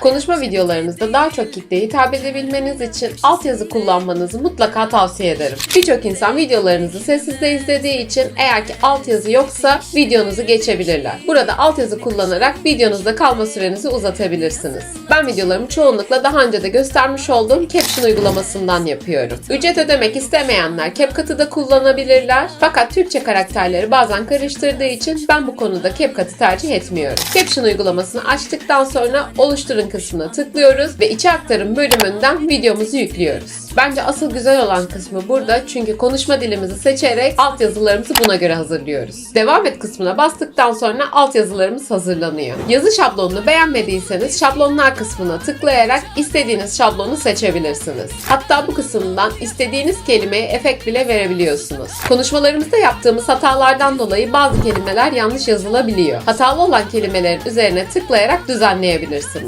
Konuşma videolarınızda daha çok kitleye hitap edebilmeniz için altyazı kullanmanızı mutlaka tavsiye ederim. Birçok insan videolarınızı sessizde izlediği için eğer ki altyazı yoksa videonuzu geçebilirler. Burada altyazı kullanarak videonuzda kalma sürenizi uzatabilirsiniz. Ben videolarımı çoğunlukla daha önce de göstermiş olduğum Caption uygulamasından yapıyorum. Ücret ödemek istemeyenler CapCut'ı da kullanabilirler. Fakat Türkçe karakterleri bazen karıştırdığı için ben bu konuda CapCut'ı tercih etmiyorum. Caption uygulamasını açtıktan sonra oluşturun kısmına tıklıyoruz ve içe aktarım bölümünden videomuzu yüklüyoruz. Bence asıl güzel olan kısmı burada çünkü konuşma dilimizi seçerek altyazılarımızı buna göre hazırlıyoruz. Devam et kısmına bastıktan sonra altyazılarımız hazırlanıyor. Yazı şablonunu beğenmediyseniz şablonlar kısmına tıklayarak istediğiniz şablonu seçebilirsiniz. Hatta bu kısımdan istediğiniz kelimeye efekt bile verebiliyorsunuz. Konuşmalarımızda yaptığımız hatalardan dolayı bazı kelimeler yanlış yazılabiliyor. Hatalı olan kelimelerin üzerine tıklayarak düzenleyebilirsiniz.